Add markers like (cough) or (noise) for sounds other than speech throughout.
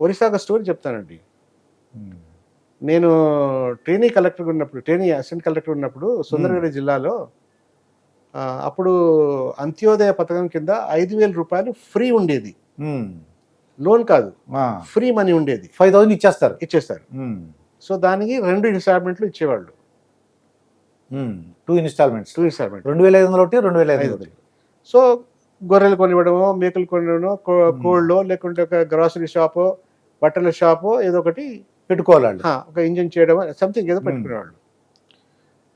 ఒరిస్సా ఒక స్టోరీ చెప్తానండి. నేను ట్రైనీ కలెక్టర్ ఉన్నప్పుడు ట్రైనీ అసిస్టెంట్ కలెక్టర్ ఉన్నప్పుడు సుందరగిరి జిల్లాలో అప్పుడు అంత్యోదయ పథకం కింద ఐదు వేల రూపాయలు ఫ్రీ ఉండేది. లోన్ కాదు. ఫ్రీ మనీ ఉండేది. ఫైవ్ థౌసండ్ ఇచ్చేస్తారు. ఇచ్చేస్తారు. సో దానికి రెండు ఇన్స్టాల్మెంట్లు ఇచ్చేవాళ్ళు. Two instalments. టూ ఇన్స్టాల్మెంట్ రెండు వేల ఐదు వందలు ఒకటి రెండు వేల ఐదు వందలు సో గొర్రెలు కొనివ్వడమో మేకలు కొనివ్వడమో కోళ్ళో లేకుంటే ఒక గ్రాసరీ షాపో బట్టల షాపో ఏదో ఒకటి పెట్టుకోవాలి వాళ్ళు ఆ, ఒక ఇంజిన్ చేయడం సంథింగ్ ఏదో పెట్టుకునేవాళ్ళు.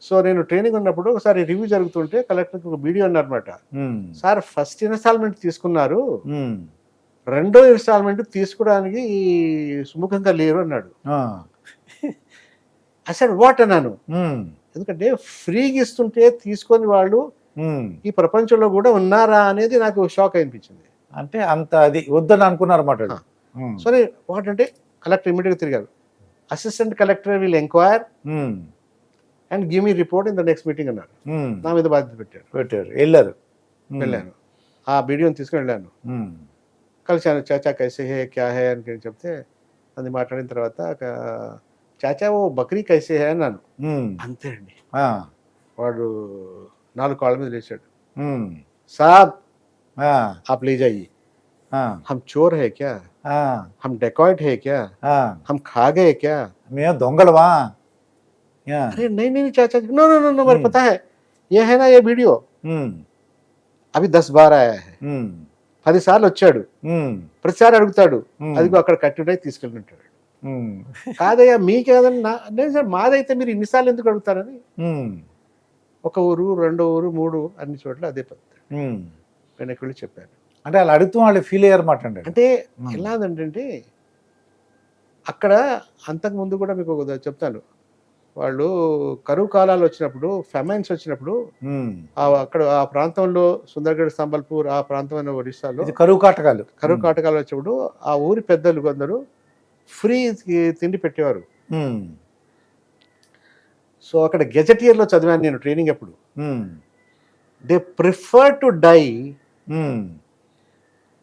సో నేను ట్రైనింగ్ ఉన్నప్పుడు ఒకసారి రివ్యూ జరుగుతుంటే కలెక్టర్కి ఒక వీడియో అన్నారన్నమాట. ఉమ్. సార్ ఫస్ట్ ఇన్స్టాల్మెంట్ తీసుకున్నారు. రెండో ఇన్స్టాల్మెంట్ తీసుకోవడానికి సుముఖంగా లేరు అన్నాడు. అసలు వాట్ (laughs) అన్నాను. ఎందుకంటే ఫ్రీగా ఇస్తుంటే తీసుకొని వాళ్ళు. ఈ ప్రపంచంలో కూడా ఉన్నారా అనేది నాకు షాక్ అనిపించింది. అంటే అంత అది వద్దని అనుకున్నారు అన్నమాట వాళ్ళు. ఉమ్. సో వాట్ అంటే కలెక్టర్ ఇమీడియట్గా తిరిగారు assistant collector will enquire um. And give me report in the next meeting అన్నారు ఉమ్. నా మీద బాధ్యత పెట్టారు పెట్టారు వెళ్ళారు ఉమ్. వెళ్ళాను ఆ వీడియోని తీసుకుని వెళ్ళాను ఉమ్. కలిశాను చాచా కైసే హే క్యా హే అని చెప్తే అది మాట్లాడిన తర్వాత ఒక- చాచా ఓ బక్రీ కైసే హే అన్నాను ఉమ్. అంతే అండి ఆ. వాడు నాలుగు కాళ్ళ మీద లేచాడు ఉమ్. సాబ్ ఆ. आप ले जाइए ఆ. हम चोर है क्या ఆ. हम डेकॉइट है क्या ఆ. हम खा गए क्या మేము దొంగలవా యా. अरे नहीं नहीं नहीं, चाचा नो नो नो नो मुझे हम्म। पता है ये है ना ये वीडियो ఉమ్. అవి దస్ బార్ ఆయా హై ఉమ్. పది సార్లు వచ్చాడు ఉమ్. ప్రతిసారి అడుగుతాడు ఉమ్. అదిగో అక్కడ కట్టుండే తీసుకెళ్ళింటాడు ఉమ్. కాదయ్యా మీకేదన్నా నా లేదు సార్ మాదైతే మీరు ఇన్నిసార్లు ఎందుకు అడుగుతారని ఉమ్. ఒక ఊరు రెండో ఊరు మూడు అన్ని చోట్ల అదే పద్ధతి ఉమ్. వెనక్కి వెళ్ళి చెప్పాను అంటే అలా అడుగుతూ వాళ్ళు ఫీల్ అయ్యారన్నమాట అండి అంటే ఉమ్. ఎలా ఉందంటే అక్కడ అంతకు ముందు కూడా మీకు ఒక చెప్తాను వాళ్ళు కరువు కాలాలు వచ్చినప్పుడు ఫెమైన్స్ వచ్చినప్పుడు అక్కడ ఆ ప్రాంతంలో సుందర్గఢ్ సంబల్పూర్ ఆ ప్రాంతమైన ఒరిస్సాలో ఇది కరువు కాటకాలు కరువు కాటకాలు వచ్చినప్పుడు ఆ ఊరి పెద్దలు కొందరు ఫ్రీ తిండి పెట్టేవారు. సో అక్కడ గెజెటియర్లో చదివాను నేను ట్రైనింగ్ అప్పుడు. They prefer to die.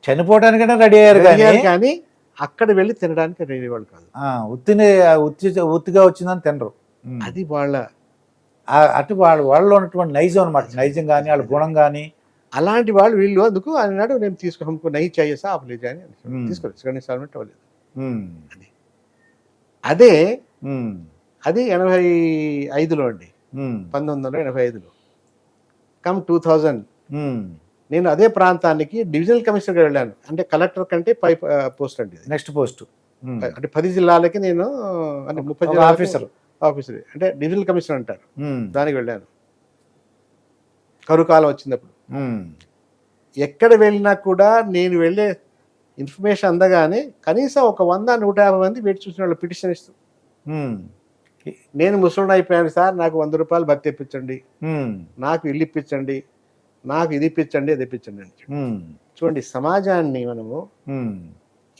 చనిపోవడానికైనా ready అయ్యారు కానీ కానీ అక్కడ వెళ్ళి తినడానికి రెడీ వాళ్ళు కాదు ఉత్తిని ఉత్తి ఉత్తిగా వచ్చిందని తినరు. అది వాళ్ళ అటు వాళ్ళ వాళ్ళలో ఉన్నటువంటి నైజం అనమాట నైజం కానీ వాళ్ళ గుణం కానీ అలాంటి వాళ్ళు వీళ్ళు అందుకు అన్నాడు నేను తీసుకో హమ్కు నహి చాయ్యే సా ఆప్ లే జాయే అని. తీసుకోలేదు సెకండ్ ఇన్స్టాల్మెంట్ అవ్వలేదు. అదే ఉమ్. అది ఎనభై ఐదులో అండి. పంతొమ్మిది వందల ఎనభై ఐదులో కమ్ టూ థౌజండ్. నేను అదే ప్రాంతానికి డివిజనల్ కమిషనర్గా వెళ్ళాను అంటే కలెక్టర్ కంటే పై పోస్ట్ అండి. Next post um. అంటే పది జిల్లాలకి నేను అంటే ముప్పై జిల్లాలకి ఆఫీసర్ ఆఫీసర్ అంటే డివిజనల్ కమిషనర్ అంటారు ఉమ్. దానికి వెళ్ళాను కరువు కాలం వచ్చినప్పుడు ఉమ్. ఎక్కడ వెళ్ళినా కూడా నేను వెళ్ళే ఇన్ఫర్మేషన్ అందగానే కనీసం ఒక వంద నూట యాభై మంది వేచి చూసిన వాళ్ళు పిటిషన్ ఇస్తూ. నేను ముసలిని అయిపోయాను సార్ నాకు వంద రూపాయలు భర్తీ ఇప్పించండి ఉమ్. నాకు ఇల్లు ఇప్పించండి నాకు ఇది ఇప్పించండి అది ఇప్పించండి అని. చూడండి సమాజాన్ని మనము.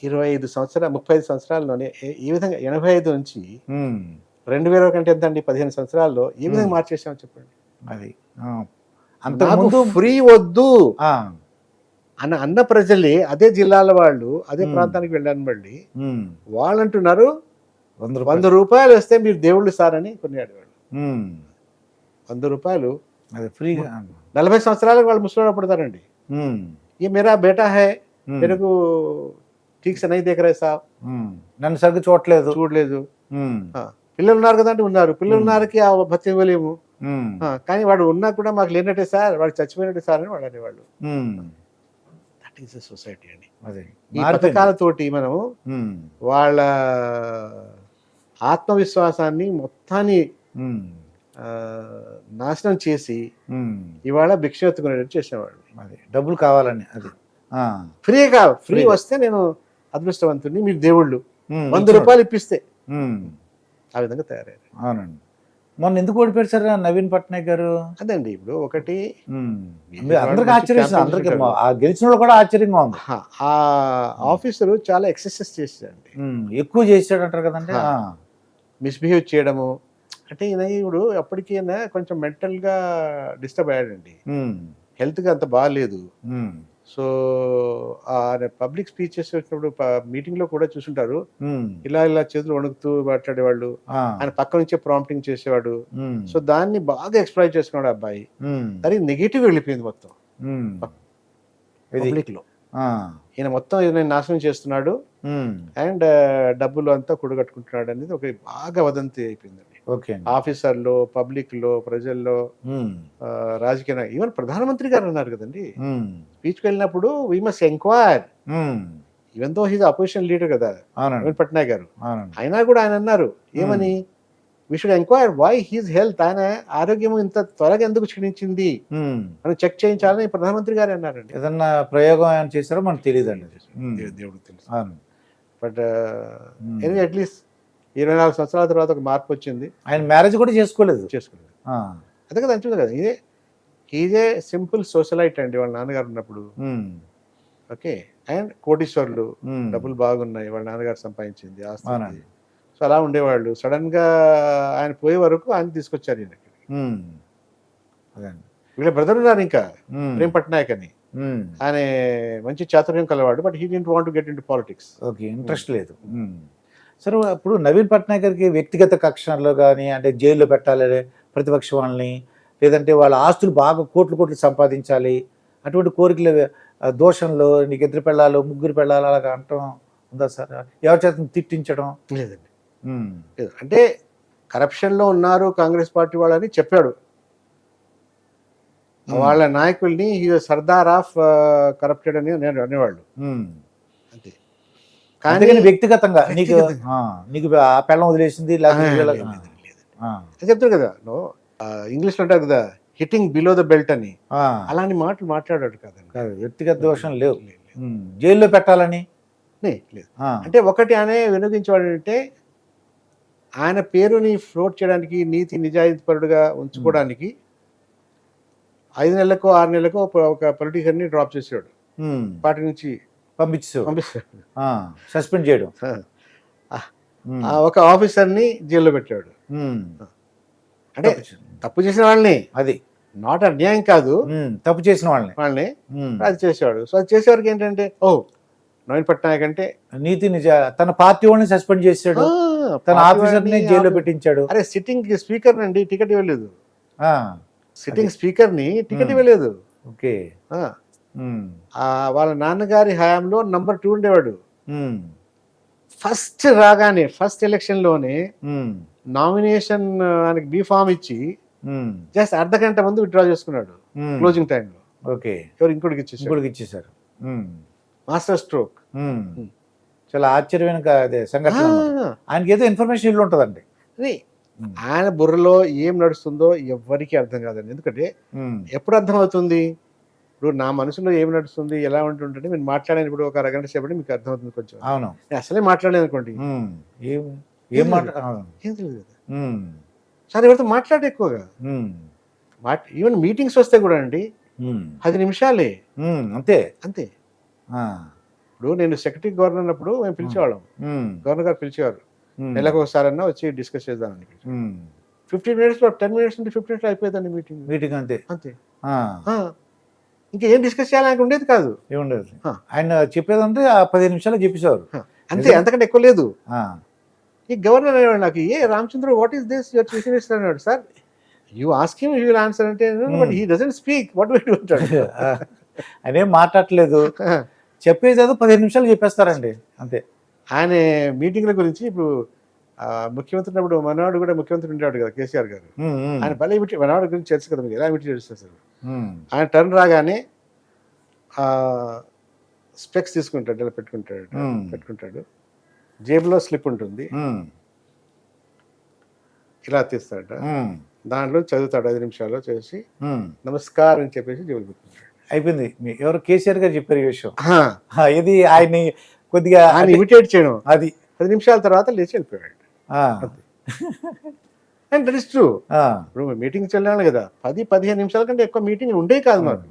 ఇరవై ఐదు సంవత్సరాలు ముప్పై ఐదు సంవత్సరాల్లోనే ఈ విధంగా ఎనభై ఐదు నుంచి. రెండు వేల కంటే ఎంత అండి పదిహేను సంవత్సరాల్లో ఏ విధంగా Hmm. మార్చేసామో చెప్పండి అది. అంతకుముందు ఫ్రీ వద్దు. అన్న అన్న ప్రజలే అదే జిల్లాల వాళ్ళు అదే. ప్రాంతానికి వెళ్ళాను మళ్ళీ. వాళ్ళు అంటున్నారు వంద రూపాయలు వస్తే మీరు దేవుళ్ళు సారని కొన్ని అడిగాడు. వంద రూపాయలు అది ఫ్రీగా నలభై సంవత్సరాలకు వాళ్ళు ముసలిలో పడతారండి. ఈ మేరా బేటా హే మీరు ఠీక్స్ నై దేకరే నన్ను సరిగ్గా చూడలేదు. చూడలేదు పిల్లలు ఉన్నారు కదండి ఉన్నారు. పిల్లలు ఉన్నారకి ఆ భత్యం ఇవ్వలేము. కానీ వాడు ఉన్నా కూడా మాకు లేనట్టే సార్ వాడు చచ్చిపోయినట్టే సార్ అని వాడు అనేవాళ్ళు. దట్ ఈస్ సొసైటీ అండి. ఈ పథకాలతోటి మనము వాళ్ళ ఆత్మవిశ్వాసాన్ని మొత్తాన్ని నాశనం చేసి. ఇవాళ భిక్ష ఎత్తుకునేటట్టు చేసేవాళ్ళు. అది డబ్బులు కావాలని అది. ఆ. ఫ్రీ కాదు ఫ్రీ. వస్తే నేను అదృష్టవంతుడిని మీరు దేవుళ్ళు. వంద రూపాయలు ఇప్పిస్తే. ఆ విధంగా తయారయ్యారు. అవునండి. మొన్న ఎందుకు ఓడిపోయారు సార్ నవీన్ పట్నాయక్ గారు? అదండి ఇప్పుడు ఒకటి అందరికీ ఆశ్చర్యం అందరికి గెలిచిన వాళ్ళు కూడా ఆశ్చర్యంగా ఉంది. ఆ ఆఫీసరు చాలా ఎక్సర్సైజ్ చేశాడండి. ఎక్కువ చేసాడు అంటారు కదండి. మిస్బిహేవ్ చేయడము అంటే ఈయన ఇప్పుడు అప్పటికి ఈయన కొంచెం మెంటల్గా డిస్టర్బ్ అయ్యాడండి. హెల్త్గా అంత బాగాలేదు. సో ఆయన పబ్లిక్ స్పీచెస్ వచ్చినప్పుడు మీటింగ్లో కూడా చూసుంటారు. ఇలా ఇలా చేతులు వణుకుతూ మాట్లాడేవాళ్ళు. ఆ, ఆయన పక్క నుంచే ప్రాంప్టింగ్ చేసేవాడు. సో దాన్ని బాగా ఎక్స్ప్లాయిట్ చేసుకున్నాడు ఆ అబ్బాయి. దానికి నెగిటివ్ వెళ్ళిపోయింది మొత్తం. పబ్లిక్లో ఆ, ఈయన మొత్తం ఈయన నాశనం చేస్తున్నాడు. అండ్ డబ్బులు అంతా కూడగట్టుకుంటున్నాడు అనేది ఒక బాగా వదంతి అయిపోయిందండి. ఆఫీసర్లో పబ్లిక్లో ప్రజల్లో రాజకీయ ఈవెన్ ప్రధానమంత్రి గారు అన్నారు కదండి. ఉమ్, స్పీచ్కి వెళ్ళినప్పుడు we must enquire even though he's opposition leader కదా నవీన్ పట్నాయక్ గారు. అయినా కూడా ఆయన అన్నారు ఏమని? We should enquire why his health ఆయన ఆరోగ్యం ఇంత త్వరగా ఎందుకు క్షీణించింది? అని చెక్ చేయించాలని ప్రధానమంత్రి గారు అన్నారండి. ఏదన్నా ప్రయోగం ఏమైనా చేశారో మనకు తెలియదండి. ఉమ్, దేవ్- దేవుడికి తెలుసు. బట్. ఎనీ అట్లీస్ట్ ఇరవై నాలుగు సంవత్సరాల తర్వాత ఒక మార్పు వచ్చింది. ఆయన మ్యారేజ్ కూడా చేసుకోలేదు. ఆ, అదే కదా అంటుంది కదా ఇదే ఈజే సింపుల్ సోషలైట్ అండి వాళ్ళ నాన్నగారు ఉన్నప్పుడు. ఓకే అండ్ కోటీశ్వర్లు డబ్బులు బాగున్నాయి వాళ్ళ నాన్నగారు సంపాదించింది ఆస్తి. సో అలా ఉండేవాళ్ళు. సడన్గా ఆయన పోయే వరకు ఆయన తీసుకొచ్చారు ఈయన వీళ్ళ బ్రదర్ ఉన్నారు ఇంకా ప్రేమ్ పట్నాయక్ అని. ఆయన మంచి చాతుర్యం కలవాడు but he didn't want get in politics. Okay interest లేదు. సరే ఇప్పుడు నవీన్ పట్నాయక్ గారికి వ్యక్తిగత కక్షలో కానీ అంటే జైల్లో పెట్టాలి ప్రతిపక్ష వాళ్ళని లేదంటే వాళ్ళ ఆస్తులు బాగా కోట్లు కోట్లు సంపాదించాలి అటువంటి కోరికలు దోషంలో నీకు ఇద్దరు పెళ్ళాలు ముగ్గురు పెళ్ళాలి అలాగా అంటాం ఉందా సార్? ఎవరి చేత తిట్టించడం? లేదండి. అంటే కరప్షన్లో ఉన్నారు కాంగ్రెస్ పార్టీ వాళ్ళని చెప్పాడు. వాళ్ళ నాయకుల్ని సర్దార్ ఆఫ్ కరప్టెడ్ అని నేను అనేవాళ్ళు. అందుకని వ్యక్తిగతంగా నీకు నీకు ఆ పెళ్ళం వదిలేసింది చెప్తారు కదా నో ఇంగ్లీష్లో అంటారు కదా హిట్టింగ్ బిలో ద బెల్ట్ అని. అలాంటి మాటలు మాట్లాడాడు కాదండి. కాదు, వ్యక్తిగత దోషం లేవు. జైల్లో పెట్టాలని? లేదు. అంటే ఒకటి ఆయన అంటే ఆయన పేరుని ఫ్లోట్ చేయడానికి నీతి నిజాయితీ పరుడుగా ఉంచుకోవడానికి ఐదు నెలలకు ఆరు నెలలకు ఒక- ఒక పొలిటీషియన్ని డ్రాప్ చేసాడు ఉమ్, పార్టీ నుంచి పంపించు పంపిస్తాడు సస్పెండ్ చేయడం. ఒక ఆఫీసర్ని జైల్లో పెట్టాడు అంటే తప్పు చేసిన వాళ్ళని. అది. నాట్ అన్యాయం కాదు. తప్పు చేసిన వాళ్ళని. వాళ్ళని అది చేసేవాడు. సో అది చేసేవారికి ఏంటంటే ఓ నవీన్ పట్నాయక్ అంటే నీతి నిజ తన పార్టీ వాళ్ళని సస్పెండ్ చేశాడు. తన పార్టీ ఆఫీసర్ని వాడిని జైల్లో పెట్టించాడు. అరే సిట్టింగ్ స్పీకర్ నండి టికెట్ ఇవ్వలేదు. ఆ, సిట్టింగ్ స్పీకర్ని టికెట్. ఇవ్వలేదు. ఓకే. వాళ్ళ నాన్నగారి హయాంలో నంబర్ టూ ఉండేవాడు. ఫస్ట్ రాగానే ఫస్ట్ ఎలక్షన్లోనే ఉమ్, నామినేషన్ ఆయనకి బీ ఫామ్ ఇచ్చి జస్ట్ అర్ధ గంట ముందు విత్డ్రా చేసుకున్నాడు. క్లోజింగ్ టైంలో ఓకే ఎవరు ఇంకోటికి ఇచ్చేసాడు ఇంకోటికి ఇచ్చేశారు. Um, master stroke. చాలా ఆశ్చర్యమైన సంఘటన అన్నమాట. ఆయనకి ఏదో ఇన్ఫర్మేషన్ ఇల్లు ఉంటుందండి. ఆయన బుర్రలో ఏం నడుస్తుందో ఎవరికి అర్థం కాదండి. ఎందుకంటే ఎప్పుడు అర్థం అవుతుంది ఇప్పుడు నా మనసులో ఏం నడుస్తుంది ఎలా ఉంటుంటే మీరు మాట్లాడినప్పుడు ఒక అరగంట సేపటి మీకు అర్థమవుతుంది కొంచెం. అవును. నేను అసలే మాట్లాడలేదు అనుకోండి. ఏం తెలియదు కదా. సార్ ఎవరితో మాట్లాడే ఎక్కువగా? ఈవెన్ మీటింగ్స్ వస్తే కూడా అండి. పది నిమిషాలే. అంతే. అంతే. ఇప్పుడు నేను సెక్రటరీ గవర్నర్ అన్నప్పుడు మేము పిలిచేవాళ్ళం. గవర్నర్ గారు పిలిచేవారు. నెలకు ఒకసారన్నా వచ్చి డిస్కస్ చేద్దామని ఫిఫ్టీన్ మినిట్స్ టెన్ మినిట్స్ నుండి ఫిఫ్టీన్ మినిట్స్ అయిపోయిందండి మీటింగ్. మీటింగ్ అంతే. అంతే. ఇంకా డిస్కస్ చేయాలని ఉండేది కాదు. ఏముండదు. ఆయన చెప్పేదంటే ఆ పదిహేను నిమిషాలు చెప్పేశారు అంతే. అంతకంటే ఎక్కువ లేదు. ఈ గవర్నర్ అనేవాడు నాకు ఏ Ramachandra what is this your chief minister అన్నాడు sir you ask him you will answer అంటే but he doesn't speak what will అంటాడు ఆ, ఆయన ఏం మాట్లాడట్లేదు చెప్పేది ఏదో పదిహేను నిమిషాలు చెప్పేస్తారండి. అంతే. ఆయన మీటింగ్ల గురించి ఇప్పుడు ముఖ్యమంత్రి ఉన్నప్పుడు మనవాడు కూడా ముఖ్యమంత్రి ఉండేవాడు కదా కేసీఆర్ గారు. ఆయన భలే ఇమిటి మనవాడి గురించి తెలుసు కదా మీకు ఎలా ఇమిటి చేస్తారు ఆయన టర్న్ రాగానే స్పెక్స్ తీసుకుంటాడు ఇలా పెట్టుకుంటాడు. పెట్టుకుంటాడు. జేబులో స్లిప్ ఉంటుంది. ఇలా తీస్తాడట. దాంట్లో చదువుతాడు ఐదు నిమిషాల్లో చేసి. నమస్కారం అని చెప్పేసి జేబులు పెట్టుకుంటాడు. అయిపోయింది. మీ ఎవరు? కేసీఆర్ గారు చెప్పారు ఈ విషయం. ఇది ఆయన్ని కొద్దిగా ఆయన ఇమిటేట్ చేయడం. అది. పది నిమిషాల తర్వాత లేచి వెళ్ళిపోయాడు. అండ్ దట్ ఇస్ ట్రూ ఇప్పుడు మీటింగ్స్ వెళ్ళాలి కదా పది పదిహేను నిమిషాల కంటే ఎక్కువ మీటింగ్ ఉండేవి కాదు మాకు.